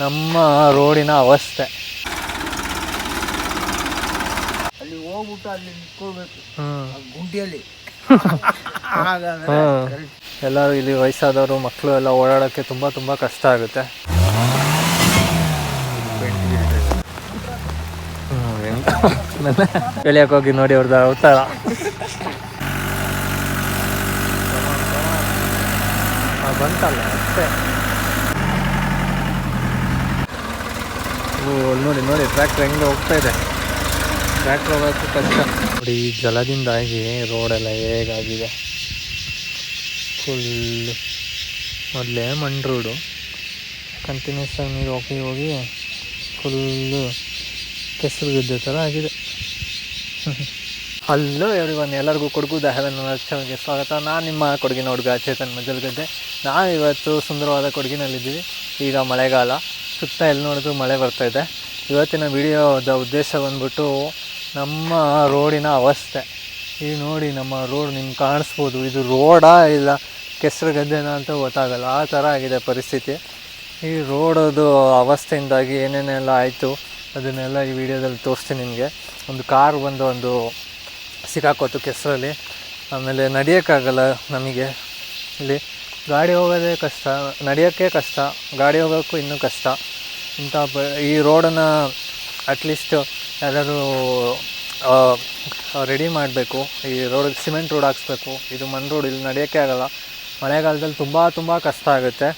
ನಮ್ಮ ರೋಡಿನ ಅವಸ್ಥೆ. ಅಲ್ಲಿ ಹೋಗ್ಬಿಟ್ಟು ಅಲ್ಲಿ ನಿಂತ್ಕೊಳ್ಬೇಕು. ಹ್ಮ್. ಆ ಗುಂಡಿಯಲ್ಲಿ. ಹ್ಮ್. ಎಲ್ಲರೂ ಇಲ್ಲಿ ವಯಸ್ಸಾದವರು ಮಕ್ಕಳು ಎಲ್ಲ ಓಡಾಡೋಕ್ಕೆ ತುಂಬ ತುಂಬ ಕಷ್ಟ ಆಗುತ್ತೆ. ಬೆಳೆಯಕ್ಕೆ ಹೋಗಿ ನೋಡಿ ಅವ್ರದ್ದು ಉತ್ತರ ಆ, ಬಂತಲ್ಲ ಅಷ್ಟೇ. ಅಲ್ಲಿ ನೋಡಿ ನೋಡಿ ಟ್ರ್ಯಾಕ್ಟರ್ ಹೆಂಗೆ ಹೋಗ್ತಾ ಇದೆ. ಟ್ರ್ಯಾಕ್ಟರ್ ಹೋಗೋಕ್ಕೂ ಕಷ್ಟ. ನೋಡಿ, ಈ ಜಲದಿಂದಾಗಿ ರೋಡೆಲ್ಲ ಹೇಗಾಗಿದೆ ಫುಲ್ಲು ಮೊದಲೇ ಮಣ್ಣು ರೋಡು ಕಂಟಿನ್ಯೂಸ್ ಆಗಿ ನೀರು ಹೋಗಿ ಹೋಗಿ ಫುಲ್ಲು ಕೆಸರು ಗಿದ್ದ ಥರ ಆಗಿದೆ. ಹಲೋ ಎವ್ರಿ ಒನ್ ಎಲ್ಲರಿಗೂ ಕೊಡಗು ದಹವನ್ ಚಾನಲ್ಗೆ ಸ್ವಾಗತ. ನಾನು ನಿಮ್ಮ ಕೊಡಗಿನ ಹುಡುಗ ಚೇತನ್ ಮಜಲ್ಗದ್ದೆ ನಾವು ಇವತ್ತು ಸುಂದರವಾದ ಕೊಡಗಿನಲ್ಲಿದ್ದೀವಿ. ಈಗ ಮಳೆಗಾಲ. ಸುತ್ತ ಎಲ್ಲಿ ನೋಡಿದ್ರು ಮಳೆ ಬರ್ತಾ ಇದೆ. ಇವತ್ತಿನ ವಿಡಿಯೋದ ಉದ್ದೇಶ ಬಂದ್ಬಿಟ್ಟು ನಮ್ಮ ರೋಡಿನ ಅವಸ್ಥೆ. ಈಗ ನೋಡಿ ನಮ್ಮ ರೋಡ್ ನಿಮ್ಗೆ ಕಾಣಿಸ್ಬೋದು. ಇದು ರೋಡಾ ಇಲ್ಲ ಕೆಸರು ಗದ್ದೆನಾ ಅಂತ ಗೊತ್ತಾಗಲ್ಲ. ಆ ಥರ ಆಗಿದೆ ಪರಿಸ್ಥಿತಿ. ಈ ರೋಡದು ಅವಸ್ಥೆಯಿಂದಾಗಿ ಏನೇನೆಲ್ಲ ಆಯಿತು ಅದನ್ನೆಲ್ಲ ಈ ವಿಡಿಯೋದಲ್ಲಿ ತೋರಿಸ್ತೀನಿ ನಿಮಗೆ. ಒಂದು ಕಾರ್ ಬಂದು ಒಂದು ಸಿಕ್ಕಾಕೋತು ಕೆಸರಲ್ಲಿ. ಆಮೇಲೆ ನಡೆಯೋಕ್ಕಾಗಲ್ಲ ನಮಗೆ. ಇಲ್ಲಿ ಗಾಡಿ ಹೋಗೋದೇ ಕಷ್ಟ. ನಡೆಯೋಕ್ಕೆ ಕಷ್ಟ. ಗಾಡಿ ಹೋಗೋಕ್ಕೂ ಇನ್ನೂ ಕಷ್ಟ. ಇಂಥ ಈ ರೋಡನ್ನು ಅಟ್ಲೀಸ್ಟ್ ಎಲ್ಲರೂ ರೆಡಿ ಮಾಡಬೇಕು, ಈ ರೋಡ್ ಸಿಮೆಂಟ್ ರೋಡ್ ಹಾಕ್ಸ್ಬೇಕು, ಇದು ಮಣ್ಣು ರೋಡ್ ಇಲ್ಲಿ ನಡೆಯೋಕ್ಕೆ ಆಗೋಲ್ಲ. ಮಳೆಗಾಲದಲ್ಲಿ ತುಂಬ ತುಂಬ ಕಷ್ಟ ಆಗುತ್ತೆ.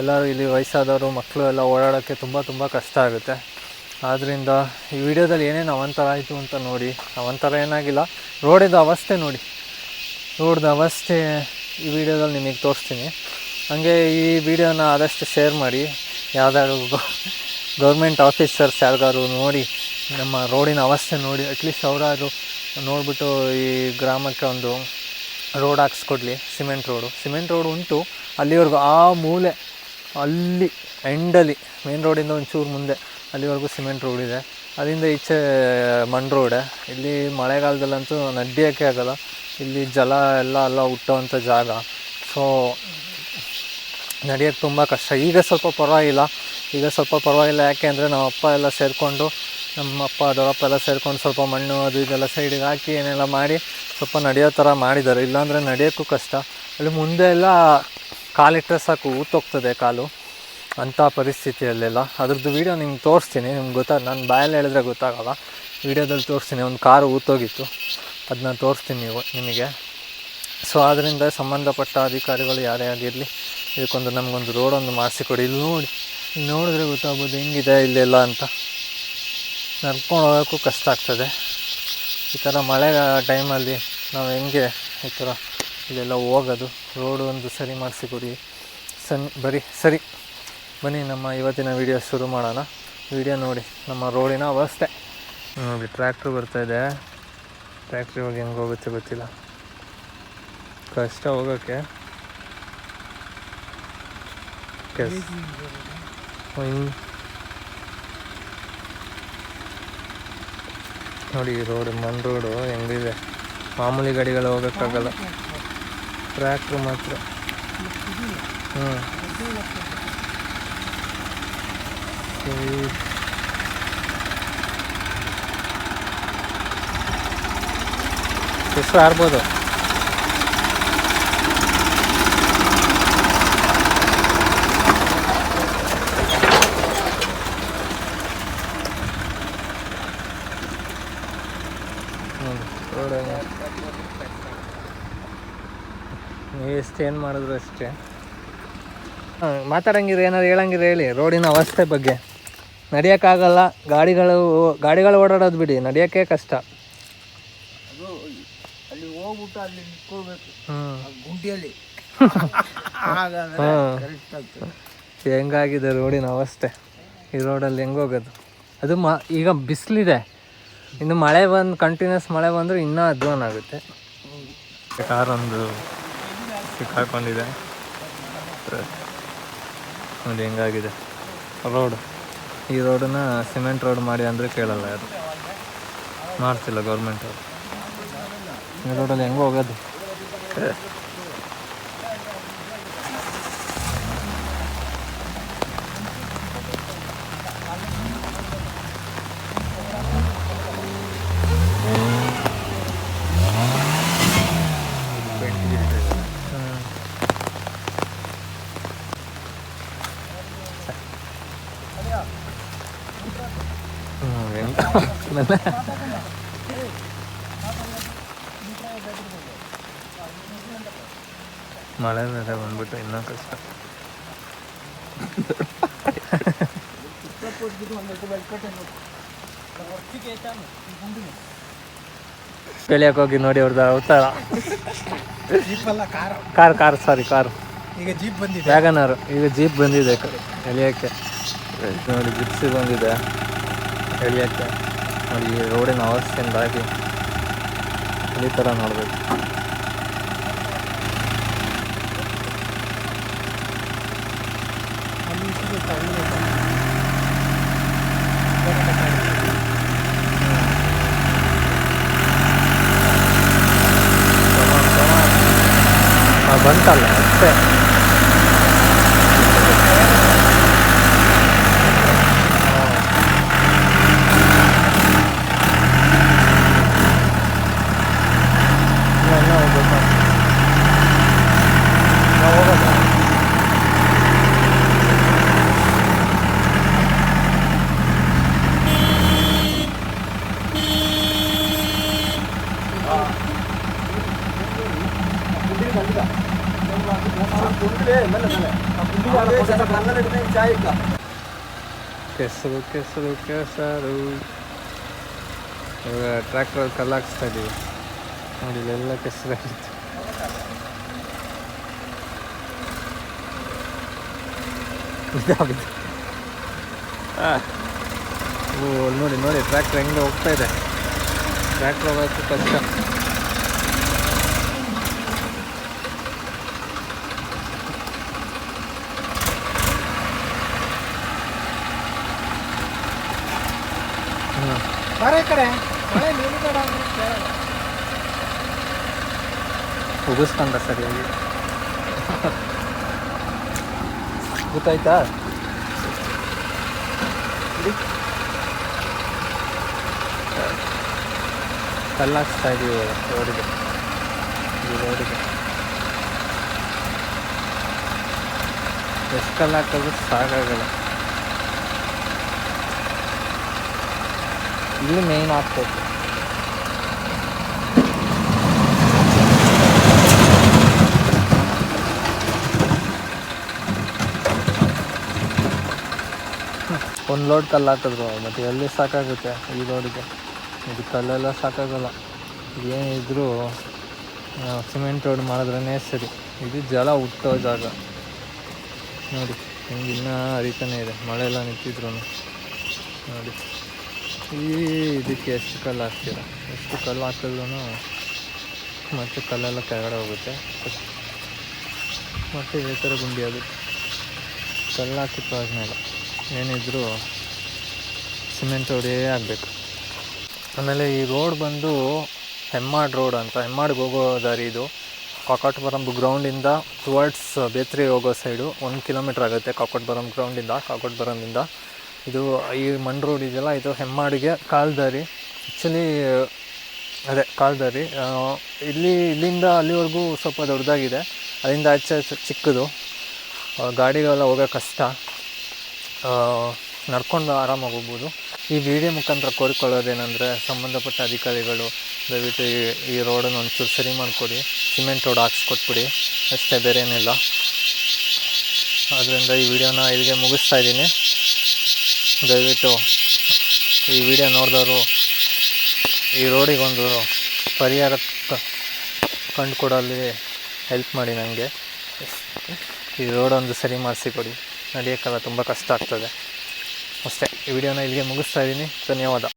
ಎಲ್ಲರೂ ಇಲ್ಲಿ ವಯಸ್ಸಾದವರು ಮಕ್ಕಳು ಎಲ್ಲ ಓಡಾಡೋಕ್ಕೆ ತುಂಬ ತುಂಬ ಕಷ್ಟ ಆಗುತ್ತೆ. ಆದ್ದರಿಂದ ಈ ವಿಡಿಯೋದಲ್ಲಿ ಏನೇನು ಅವಂತರ ಆಯಿತು ಅಂತ ನೋಡಿ. ಅವಂತರ ಏನಾಗಿಲ್ಲ. ರೋಡಿದ ಅವಸ್ಥೆ ನೋಡಿ. ರೋಡ್ದ ಅವಸ್ಥೆ ಈ ವಿಡಿಯೋದಲ್ಲಿ ನಿಮಗೆ ತೋರಿಸ್ತೀನಿ. ಹಾಗೆ ಈ ವಿಡಿಯೋನ ಆದಷ್ಟು ಶೇರ್ ಮಾಡಿ. ಯಾವ್ದಾದ್ರು ಗೌರ್ಮೆಂಟ್ ಆಫೀಸರ್ಸ್ ಯಾರಿಗಾದ್ರು ನೋಡಿ, ನಮ್ಮ ರೋಡಿನ ಅವಸ್ಥೆ ನೋಡಿ ಅಟ್ಲೀಸ್ಟ್ ಅವರಾದ್ರು ನೋಡಿಬಿಟ್ಟು ಈ ಗ್ರಾಮಕ್ಕೆ ಒಂದು ರೋಡ್ ಹಾಕ್ಸ್ಕೊಡ್ಲಿ ಸಿಮೆಂಟ್ ರೋಡು ಸಿಮೆಂಟ್ ರೋಡ್ ಉಂಟು, ಅಲ್ಲಿವರೆಗೂ ಆ ಮೂಲೆ, ಅಲ್ಲಿ ಎಂಡಲ್ಲಿ ಮೇನ್ ರೋಡಿಂದ ಒಂಚೂರು ಮುಂದೆ, ಅಲ್ಲಿವರೆಗೂ ಸಿಮೆಂಟ್ ರೋಡ್ ಇದೆ. ಅಲ್ಲಿಂದ ಈಚೆ ಮಣ್ಣು ರೋಡೆ ಇಲ್ಲಿ ಮಳೆಗಾಲದಲ್ಲಂತೂ ನಡ್ಡಿಯೋಕ್ಕೆ ಆಗಲ್ಲ. ಇಲ್ಲಿ ಜಲ ಎಲ್ಲ ಎಲ್ಲ ಹುಟ್ಟೋವಂಥ ಜಾಗ. ಸೊ ನಡೆಯೋಕ್ಕೆ ತುಂಬ ಕಷ್ಟ. ಈಗ ಸ್ವಲ್ಪ ಪರವಾಗಿಲ್ಲ. ಈಗ ಸ್ವಲ್ಪ ಪರವಾಗಿಲ್ಲ. ಯಾಕೆ ಅಂದರೆ ನಮ್ಮ ಅಪ್ಪ ಎಲ್ಲ ಸೇರಿಕೊಂಡು, ನಮ್ಮ ಅಪ್ಪ, ದೊಡ್ಡಪ್ಪ ಎಲ್ಲ ಸೇರಿಕೊಂಡು ಸ್ವಲ್ಪ ಮಣ್ಣು ಅದು ಇದೆಲ್ಲ ಸೈಡಿಗೆ ಹಾಕಿ ಏನೆಲ್ಲ ಮಾಡಿ ಸ್ವಲ್ಪ ನಡೆಯೋ ಥರ ಮಾಡಿದ್ದಾರೆ. ಇಲ್ಲಾಂದರೆ ನಡೆಯೋಕ್ಕೂ ಕಷ್ಟ. ಅಲ್ಲಿ ಮುಂದೆ ಎಲ್ಲ ಕಾಲಿಟ್ಟರೆ ಸಾಕು. ಊತೋಗ್ತದೆ ಕಾಲು. ಅಂಥ ಪರಿಸ್ಥಿತಿಯಲ್ಲೆಲ್ಲ. ಅದ್ರದ್ದು ವೀಡಿಯೋ ನಿಮ್ಗೆ ತೋರಿಸ್ತೀನಿ. ನಿಮ್ಗೆ ಗೊತ್ತಾಗ ನಾನು ಬಾಯಲ್ಲಿ ಹೇಳಿದ್ರೆ ಗೊತ್ತಾಗಲ್ಲ. ವೀಡಿಯೋದಲ್ಲಿ ತೋರಿಸ್ತೀನಿ. ಒಂದು ಕಾರು ಊತೋಗಿತ್ತು. ಅದನ್ನ ತೋರಿಸ್ತೀನಿ ನಿಮಗೆ. ಸೊ ಆದ್ದರಿಂದ ಸಂಬಂಧಪಟ್ಟ ಅಧಿಕಾರಿಗಳು ಯಾರೇ ಆಗಿರಲಿ ಇದಕ್ಕೊಂದು ನಮಗೊಂದು ರೋಡೊಂದು ಮಾಡಿಸಿಕೊಡಿ. ಇಲ್ಲಿ ನೋಡಿ ನೋಡಿದ್ರೆ ಗೊತ್ತಾಗ್ಬೋದು ಹೆಂಗಿದೆ ಇಲ್ಲೆಲ್ಲ ಅಂತ. ನಡ್ಕೊಂಡು ಹೋಗೋಕ್ಕೂ ಕಷ್ಟ ಆಗ್ತದೆ. ಈ ಥರ ಮಳೆ ಟೈಮಲ್ಲಿ ನಾವು ಹೆಂಗೆ ಈ ಥರ ಇಲ್ಲೆಲ್ಲ ಹೋಗೋದು, ರೋಡು ಒಂದು ಸರಿ ಮಾಡಿಸಿಕೊಡಿ. ಸನ್, ಬರೀ ಸರಿ. ಬನ್ನಿ, ನಮ್ಮ ಇವತ್ತಿನ ವಿಡಿಯೋ ಶುರು ಮಾಡೋಣ. ವಿಡಿಯೋ ನೋಡಿ, ನಮ್ಮ ರೋಡಿನ ಅವಸ್ಥೆ. ನೋಡಿ, ಟ್ರ್ಯಾಕ್ಟ್ರ್ ಬರ್ತಾಯಿದೆ ಟ್ರ್ಯಾಕ್ಟ್ರಿ ಹೋಗಿ ಹೆಂಗೆ ಹೋಗುತ್ತೆ ಗೊತ್ತಿಲ್ಲ. ಕಷ್ಟ ಹೋಗೋಕ್ಕೆ. ಕೆಸ್ ಹಿಂಗ್ ನೋಡಿ, ಈ ರೋಡ್ ಮನ್ ರೋಡು ಹೆಂಗಿದೆ? ಮಾಮೂಲಿ ಗಾಡಿಗಳು ಹೋಗೋಕ್ಕಾಗಲ್ಲ. ಟ್ರ್ಯಾಕ್ಟ್ರು ಮಾತ್ರ. ಹ್ಞೂ ಆರ್ಬೋದು ನೋಡಿ ರೋಡ್ ನೀವು ಎಷ್ಟು ಏನು ಮಾಡಿದ್ರು ಅಷ್ಟೇ? ಹಾಂ ಮಾತಾಡಂಗಿದ್ರೆ ಏನಾದ್ರು ಹೇಳಂಗಿದ್ರೆ ಹೇಳಿ ರೋಡಿನ ಅವಸ್ಥೆ ಬಗ್ಗೆ. ನಡೆಯೋಕ್ಕಾಗಲ್ಲ ಗಾಡಿಗಳು ಗಾಡಿಗಳು ಓಡಾಡೋದು ಬಿಡಿ ನಡೆಯೋಕ್ಕೆ ಕಷ್ಟ. ಅಲ್ಲಿ ಹೋಗ್ಬಿಟ್ಟು ಅಲ್ಲಿ ಗುಂಡಿಯಲ್ಲಿ. ಹೆಂಗಾಗಿದೆ ರೋಡಿನ ಅವಸ್ಥೆ? ಈ ರೋಡಲ್ಲಿ ಹೆಂಗೋಗೋದು ಅದು ಮ ಈಗ ಬಿಸಿಲಿದೆ. ಇನ್ನು ಮಳೆ ಬಂದು ಕಂಟಿನ್ಯೂಸ್ ಮಳೆ ಬಂದರೆ ಇನ್ನೂ ಅಧ್ವಾನ ಆಗುತ್ತೆ. ಕಾರ್ ಒಂದು ಸಿಕ್ಕಾಕೊಂಡಿದೆ ನೋಡಿ ಹೆಂಗಾಗಿದೆ. ರೋಡ್ ಈ ರೋಡನ್ನ ಸಿಮೆಂಟ್ ರೋಡ್ ಮಾಡಿ ಅಂದರೆ ಕೇಳಲ್ಲ ಯಾರು. ಮಾಡ್ತಿಲ್ಲ ಗೌರ್ಮೆಂಟ್ ಅವರು. ಈ ರೋಡಲ್ಲಿ ಹೆಂಗೆ ಹೋಗೋದು ಅಂತ ಮಳೆ ಬೇರೆ ಬಂದ್ಬಿಟ್ಟು ಇನ್ನೂ ಕಷ್ಟ. ಬೆಳೆಯಕ್ಕೆ ಹೋಗಿ ನೋಡಿ ಅವ್ರದ್ದು ಅವತಾರ. Car car sorry car. ಈಗ ಜೀಪ್ ಬಂದಿದೆ ವ್ಯಾಗನರು. ಈಗ ಜೀಪ್ ಬಂದಿದೆ ಎಳಿಯೋಕ್ಕೆ. ನೋಡಿ, ಜಿಪ್ಸಿ ಬಂದಿದೆ ಎಳಿಯೋಕ್ಕೆ. ನೋಡಿ ಈ ರೋಡಿನ ಅವಸ್ಥೆಯಿಂದಾಗಿ ಈ ಥರ ನೋಡಬೇಕು. ಬಂತಲ್ಲ ಅಷ್ಟೇ ಇನ್ನು ಇನ್ನೂ ಹೋಗ್ಬೇಕು ನಾವು ಹೋಗೋದು ಕೆಸರು ಕೆಸರು ಕೆಸರು. ಇವಾಗ ಟ್ರ್ಯಾಕ್ಟರ್ ಕಲ್ಲಾಕ್ಸ್ತಾ ಇದ್ದೀವಿ ನೋಡಿ ಇಲ್ಲೆಲ್ಲ ಕೆಸರಾಗಿತ್ತು. ಓ ನೋಡಿ ನೋಡಿ ಟ್ರ್ಯಾಕ್ಟರ್ ಹೆಂಗೆ ಹೋಗ್ತಾ ಇದೆ. ಟ್ರ್ಯಾಕ್ಟರ್ ಹೋಗೋಕ್ಕೆ ಕಷ್ಟ ಹ್ಞೂ ಬಾರೆ ಈ ಕಡೆ. ಮಳೆ ನಿಲ್ಬೇಡ ಅಂದ್ರೆ ಕೇಳಲ್ಲ. ಉಗಿಸ್ಕೊಂಡ ಸರಿಯಾಗಿ. ಗೊತ್ತಾಯ್ತಾ ಕಲ್ಲಾಕ್ಸ್ತಾ ಇದೀವಿ ರೋಡಿಗೆ. ಈ ರೋಡಿಗೆ. ಎಷ್ಟು ಕಲ್ಲು ಸಾಗಲ್ಲ ಸಾಕಾಗಲ್ಲ. ಇಲ್ಲಿ ಮೇಯ್ನ್ ಹಾಕ್ಬೇಕು ಒಂದು ಲೋಡ್ ಕಲ್ಲು ಹಾಕಿದ್ರು ಮತ್ತು ಎಲ್ಲಿ ಸಾಕಾಗುತ್ತೆ ಈ ಲೋಡಿಗೆ ಇದು ಕಲ್ಲೆಲ್ಲ ಸಾಕಾಗಲ್ಲ. ಏನಿದ್ರು ಸಿಮೆಂಟ್ ರೋಡ್ ಮಾಡಿದ್ರೇ ಸರಿ. ಇದು ಜಲ ಹುಟ್ಟೋ ಜಾಗ. ನೋಡಿ, ಹಿಂಗೆ ಇನ್ನೂ ಹರಿತಾನೆ ಇದೆ. ಮಳೆ ಎಲ್ಲ ನಿಂತಿದ್ರು ನೋಡಿ. ಈ ಇದಕ್ಕೆ ಎಷ್ಟು ಕಲ್ಲು ಹಾಕ್ತೀರ? ಎಷ್ಟು ಕಲ್ಲು ಹಾಕಿದ್ರು ಮತ್ತು ಕಲ್ಲೆಲ್ಲ ಕೆಳಗಡೆ ಹೋಗುತ್ತೆ. ಮತ್ತು ಈ ಥರ ಗುಂಡಿ ಆಗುತ್ತೆ ಕಲ್ಲು ಹಾಕಿ ಪ್ರಯೋಜನ ಇಲ್ಲ ಏನಿದ್ರು ಸಿಮೆಂಟ್ ರೋಡೇ ಆಗಬೇಕು. ಆಮೇಲೆ ಈ ರೋಡ್ ಬಂದು ಹೆಮ್ಮಾಡ್ ರೋಡ್ ಅಂತ, ಹೆಮ್ಮಾಡ್ಗೆ ಹೋಗೋ ದಾರಿ ಇದು. ಕಾಕಟ್ಪುರಂ ಗ್ರೌಂಡಿಂದ ಟುವರ್ಡ್ಸ್ ಬೇತ್ರಿ ಹೋಗೋ ಸೈಡು ಒಂದು ಕಿಲೋಮೀಟ್ರ್ ಆಗುತ್ತೆ ಕಾಕಟ್ಪುರಂ ಗ್ರೌಂಡಿಂದ ಕಾಕೋಟ್ಬರಮಿಂದ ಇದು ಈ ಮಣ್ ರೋಡ್ ಇದೆಯಲ್ಲ, ಇದು ಹೆಮ್ಮಾಡಿಗೆ ಕಾಲ್ದಾರಿ. ಆ್ಯಕ್ಚುಲಿ ಅದೇ ಕಾಲ್ದಾರಿ. ಇಲ್ಲಿ, ಇಲ್ಲಿಂದ ಅಲ್ಲಿವರೆಗೂ ಸ್ವಲ್ಪ ದೊಡ್ಡದಾಗಿದೆ. ಅಲ್ಲಿಂದ ಆಚೆ ಚಿಕ್ಕದು. ಗಾಡಿಗಳೆಲ್ಲ ಹೋಗೋ ಕಷ್ಟ. ನಡ್ಕೊಂಡು ಆರಾಮಾಗಿ ಹೋಗ್ಬೋದು ಈ ವಿಡಿಯೋ ಮುಖಾಂತರ ಕೋರಿಕೊಳ್ಳೋದೇನೆಂದರೆ, ಸಂಬಂಧಪಟ್ಟ ಅಧಿಕಾರಿಗಳು, ದಯವಿಟ್ಟು ಈ ಈ ರೋಡನ್ನು ಒಂಚೂರು ಸರಿ ಮಾಡಿಕೊಡಿ. ಸಿಮೆಂಟ್ ರೋಡ್ ಹಾಕ್ಸ್ಕೊಟ್ಬಿಡಿ. ಅಷ್ಟೇ ಬೇರೆ ಏನಿಲ್ಲ ಆದ್ದರಿಂದ ಈ ವಿಡಿಯೋನ ಇಲ್ಲಿಗೆ ಮುಗಿಸ್ತಾ ಇದ್ದೀನಿ. ದಯವಿಟ್ಟು ಈ ವಿಡಿಯೋ ನೋಡಿದವರು, ಈ ರೋಡಿಗೊಂದು ಪರಿಹಾರ ಕಂಡುಕೊಡಲ್ಲಿ ಹೆಲ್ಪ್ ಮಾಡಿ ನನಗೆ. ಈ ರೋಡೊಂದು ಸರಿ ಮಾಡಿಸಿಕೊಡಿ. ನಡೆಯೋಕ್ಕೆಲ್ಲ ತುಂಬ ಕಷ್ಟ ಆಗ್ತದೆ. ಅಷ್ಟೇ. ಈ ವಿಡಿಯೋನ ಇಲ್ಲಿಗೆ ಮುಗಿಸ್ತಾ ಇದ್ದೀನಿ. ಧನ್ಯವಾದ.